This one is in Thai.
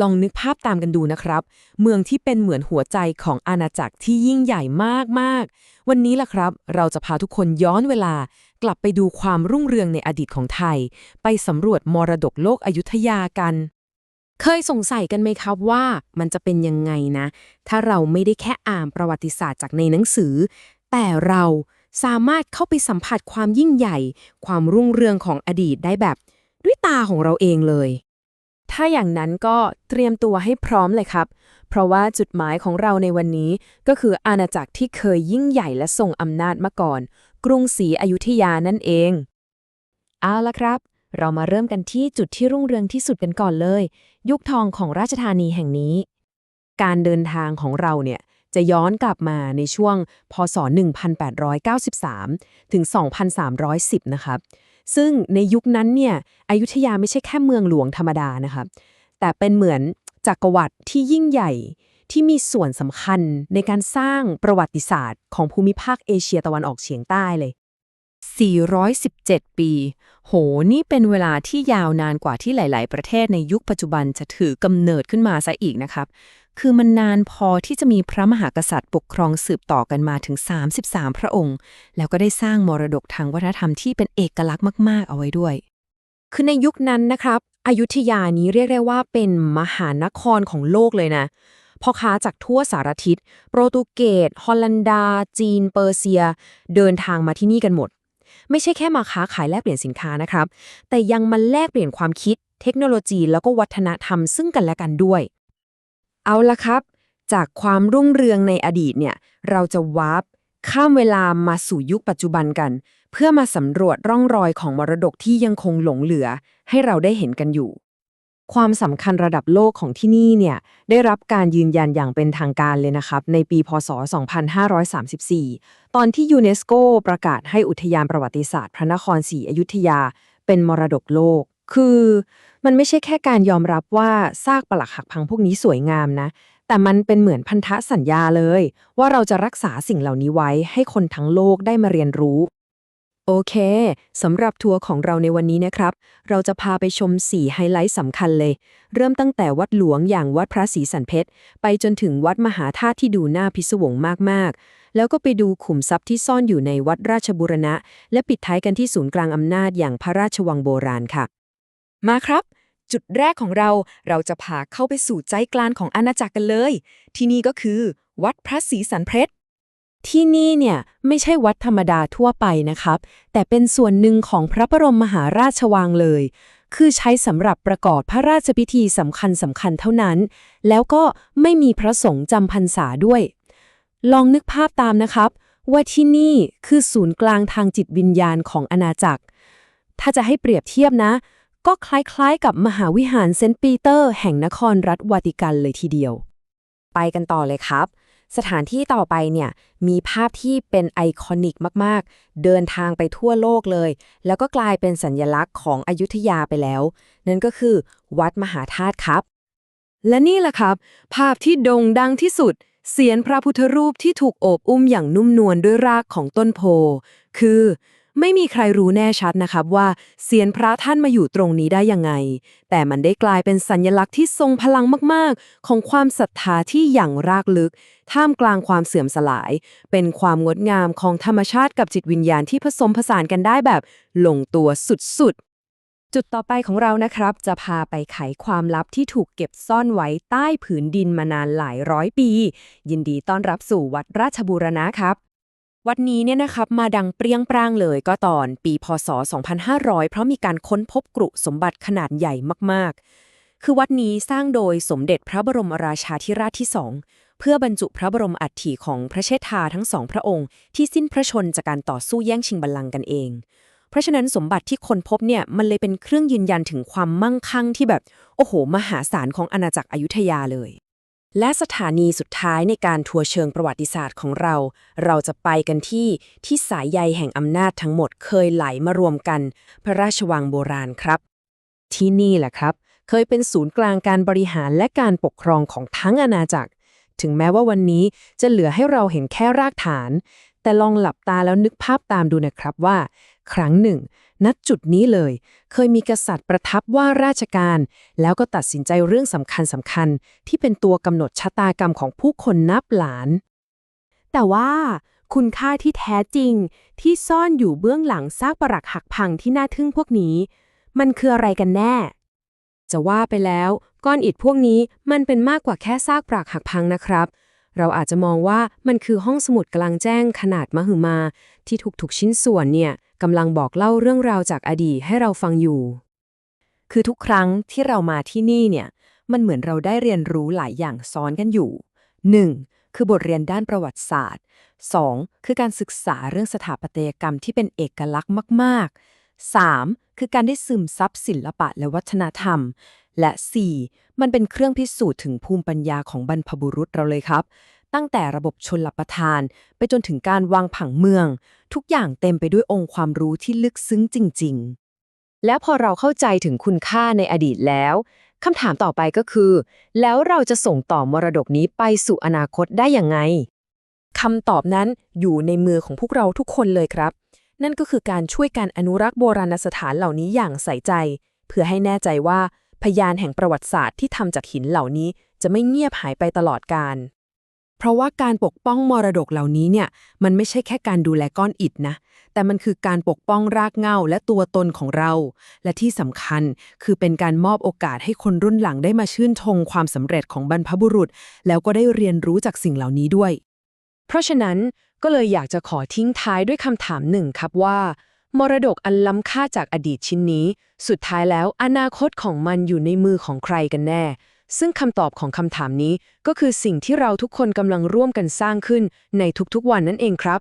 ลองนึกภาพตามกันดูนะครับ เมืองที่เป็นเหมือนหัวใจของอาณาจักรที่ยิ่งใหญ่มากๆ วันนี้ล่ะครับ เราจะพาทุกคนย้อนเวลา กลับไปดูความรุ่งเรืองในอดีตของไทย ไปสำรวจมรดกโลกอยุธยากัน เคยสงสัยกันไหมครับว่ามันจะเป็นยังไงนะ ถ้าเราไม่ได้แค่อ่านประวัติศาสตร์จากในหนังสือ แต่เราสามารถเข้าไปสัมผัสความยิ่งใหญ่ ความรุ่งเรืองของอดีตได้แบบ ด้วยตาของเราเองเลย ถ้าอย่างนั้นก็เตรียมตัวให้พร้อมเลยครับ เพราะว่าจุดหมายของเราในวันนี้ก็คืออาณาจักรที่เคยยิ่งใหญ่และทรงอำนาจมาก่อน กรุงศรีอยุธยานั่นเอง เอาละครับ เรามาเริ่มกันที่จุดที่รุ่งเรืองที่สุดกันก่อนเลย ยุคทองของราชธานีแห่งนี้ การเดินทางของเราเนี่ยจะย้อนกลับมาในช่วง พศ 1893 ถึง 2310 นะครับ ซึ่งในยุคนั้นเนี่ยอยุธยาไม่ใช่แค่เมืองหลวงธรรมดานะครับแต่เป็นเหมือนจักรวรรดิที่ยิ่งใหญ่ที่มีส่วนสำคัญในการสร้างประวัติศาสตร์ของภูมิภาคเอเชียตะวันออกเฉียงใต้เลย 417 ปี โห นี่เป็นเวลาที่ยาวนานกว่าที่หลาย ๆ ประเทศในยุคปัจจุบันจะถือกำเนิดขึ้นมาซะอีกนะครับ คือมันนานพอที่จะมีพระมหากษัตริย์ปกครองสืบต่อกันมาถึง 33 พระองค์ แล้วก็ได้สร้างมรดกทางวัฒนธรรมที่เป็นเอกลักษณ์มาก ๆ เอาไว้ด้วย คือในยุคนั้นนะครับอยุธยานี้เรียกได้ว่าเป็นมหานครของโลกเลยนะพ่อค้าจากทั่วสารทิศ โปรตุเกส ฮอลแลนดา จีน เปอร์เซีย เดินทางมาที่นี่กันหมด ไม่ใช่แค่มาค้าขายแลกเปลี่ยนสินค้านะครับ แต่ยังมาแลกเปลี่ยนความคิด เทคโนโลยี แล้วก็วัฒนธรรมซึ่งกันและกันด้วย เอาละครับ จากความรุ่งเรืองในอดีตเนี่ย เราจะวาร์ปข้ามเวลามาสู่ยุคปัจจุบันกัน เพื่อมาสำรวจร่องรอยของมรดกที่ยังคงหลงเหลือ ให้เราได้เห็นกันอยู่ ความสำคัญระดับโลกของที่นี่เนี่ยได้รับการยืนยันอย่างเป็นทางการเลยนะครับ ในปีพศ 2534 ตอนที่ยูเนสโกประกาศให้อุทยานประวัติศาสตร์ พระนครศรีอยุธยา เป็นมรดกโลก คือมันไม่ใช่แค่การยอมรับว่าซากปลักหักพังพวกนี้สวยงามนะ แต่มันเป็นเหมือนพันธสัญญาเลย ว่าเราจะรักษาสิ่งเหล่านี้ไว้ให้คนทั้งโลกได้มาเรียนรู้ โอเคสำหรับทัวร์ของเราในวันนี้นะครับ เราจะพาไปชม 4 ไฮไลท์สำคัญเลย เริ่มตั้งแต่วัดหลวงอย่างวัดพระศรีสันเพชร ไปจนถึงวัดมหาธาตุที่ดูน่าพิศวงมากๆแล้วก็ไปดูขุมทรัพย์ที่ซ่อนอยู่ในวัดราชบุรณะ และปิดท้ายกันที่ศูนย์กลางอำนาจอย่างพระราชวังโบราณค่ะ มาครับ จุดแรกของเราเราจะพาเข้าไปสู่ใจกลางของอาณาจักรกันเลย ที่นี่ก็คือ วัดพระศรีสันเพชรที่นี่เนี่ยไม่ใช่วัดธรรมดาทั่วไปนะครับ แต่เป็นส่วนหนึ่งของพระบรมมหาราชวังเลย คือใช้สำหรับประกอบพระราชพิธีสำคัญสำคัญเท่านั้น แล้วก็ไม่มีพระสงฆ์จำพรรษาด้วย ลองนึกภาพตามนะครับ ว่าที่นี่คือศูนย์กลางทางจิตวิญญาณของอาณาจักร ถ้าจะให้เปรียบเทียบนะ ก็คล้ายๆกับมหาวิหารเซนต์ปีเตอร์แห่งนครรัฐวาติกันเลยทีเดียว ไปกันต่อเลยครับ สถานที่ต่อไปเนี่ยมีภาพที่เป็นไอคอนิกมากๆ เดินทางไปทั่วโลกเลย แล้วก็กลายเป็นสัญญลักษณ์ของอยุธยาไปแล้ว นั่นก็คือ วัดมหาธาตุครับ และนี่แหละครับ ภาพที่โด่งดังที่สุดเสียนพระพุทธรูปที่ถูกโอบอุ้มอย่างนุ่มนวลด้วยรากของต้นโพ คือ ไม่มีใครรู้แน่ชัดนะครับว่าเสียนพระท่านมาอยู่ตรงนี้ได้ยังไง แต่มันได้กลายเป็นสัญลักษณ์ที่ทรงพลังมากๆ ของความศรัทธาที่อย่างรากลึก ท่ามกลางความเสื่อมสลาย เป็นความงดงามของธรรมชาติกับจิตวิญญาณที่ผสมผสานกันได้แบบลงตัวสุดๆจุดต่อไปของเรานะครับ จะพาไปไขความลับที่ถูกเก็บซ่อนไว้ใต้ผืนดินมานานหลายร้อยปี ยินดีต้อนรับสู่วัดราชบูรณะครับ วัดนี้เนี่ยนะครับมาดังเปรี้ยงปร้างเลยก็ตอนปีพศ 2500 เพราะมีการค้นพบกรุสมบัติขนาดใหญ่มากๆ คือวัดนี้สร้างโดยสมเด็จพระบรมราชาธิราชที่สองเพื่อบรรจุพระบรมอัฐิของพระเชษฐาทั้งสองพระองค์ ที่สิ้นพระชนจากการต่อสู้แย่งชิงบัลลังก์กันเอง เพราะฉะนั้นสมบัติที่คนพบเนี่ยมันเลยเป็นเครื่องยืนยันถึงความมั่งคั่งที่แบบ โอ้โห มหาศาลของอาณาจักรอยุธยาเลย และสถานีสุดท้ายในการทัวร์เชิงประวัติศาสตร์ของเรา เราจะไปกันที่ที่สายใยแห่งอำนาจทั้งหมดเคยไหลมารวมกัน พระราชวังโบราณครับ ที่นี่แหละครับ เคยเป็นศูนย์กลางการบริหารและการปกครองของทั้งอาณาจักร ถึงแม้ว่าวันนี้จะเหลือให้เราเห็นแค่รากฐาน แต่ลองหลับตาแล้วนึกภาพตามดูนะครับว่า ครั้งหนึ่ง ณจุดนี้เลย เคยมีกษัตริย์ประทับว่าราชการ แล้วก็ตัดสินใจเรื่องสำคัญสำคัญๆที่เป็นตัวกำหนดชะตากรรมของผู้คนนับหลาน แต่ว่าคุณค่าที่แท้จริงที่ซ่อนอยู่เบื้องหลังซากปรักหักพังที่น่าทึ่งพวกนี้ มันคืออะไรกันแน่ จะว่าไปแล้วก้อนอิฐพวกนี้มันเป็นมากกว่าแค่ซากปรักหักพังนะครับ เราอาจจะมองว่ามันคือห้องสมุดกลางแจ้งขนาดมหึมา ที่ทุกๆชิ้นส่วนเนี่ย กำลังบอกเล่าเรื่องราวจากอดีตให้เราฟังอยู่ คือทุกครั้งที่เรามาที่นี่เนี่ย มันเหมือนเราได้เรียนรู้หลายอย่างซ้อนกันอยู่ 1. คือบทเรียนด้านประวัติศาสตร์ 2. คือการศึกษาเรื่องสถาปัตยกรรมที่เป็นเอกลักษณ์มาก ๆ 3. คือการได้ซึมซับศิลปะและวัฒนธรรม และ 4. มันเป็นเครื่องพิสูจน์ถึงภูมิปัญญาของบรรพบุรุษเราเลยครับ ตั้งแต่ระบบชนลประทาน ไปจนถึงการวางผังเมือง ทุกอย่างเต็มไปด้วยองค์ความรู้ที่ลึกซึ้งจริง ๆ และพอเราเข้าใจถึงคุณค่าในอดีตแล้วคำถามต่อไปก็คือ แล้วเราจะส่งต่อมรดกนี้ไปสู่อนาคตได้ยังไงคำตอบนั้นอยู่ในมือของพวกเราทุกคนเลยครับ นั่นก็คือการช่วยการอนุรักษ์โบราณสถานเหล่านี้อย่างใส่ใจ เพื่อให้แน่ใจว่าพยานแห่งประวัติศาสตร์ที่ทำจากหินเหล่านี้จะไม่เงียบหายไปตลอดกาล เพราะว่าการปกป้องมรดกเหล่านี้เนี่ยมันไม่ใช่แค่การดูแลก้อนอิฐนะ แต่มันคือการปกป้องรากเหง้าและตัวตนของเรา และที่สำคัญคือเป็นการมอบโอกาสให้คนรุ่นหลังได้มาชื่นชมความสำเร็จของบรรพบุรุษ แล้วก็ได้เรียนรู้จากสิ่งเหล่านี้ด้วย เพราะฉะนั้นก็เลยอยากจะขอทิ้งท้ายด้วยคำถามหนึ่งครับว่า มรดกอันล้ำค่าจากอดีตชิ้นนี้ สุดท้ายแล้วอนาคตของมันอยู่ในมือของใครกันแน่ ซึ่งคำตอบของคำถามนี้ก็คือสิ่งที่เราทุกคนกำลังร่วมกันสร้างขึ้นในทุกๆวันนั่นเองครับ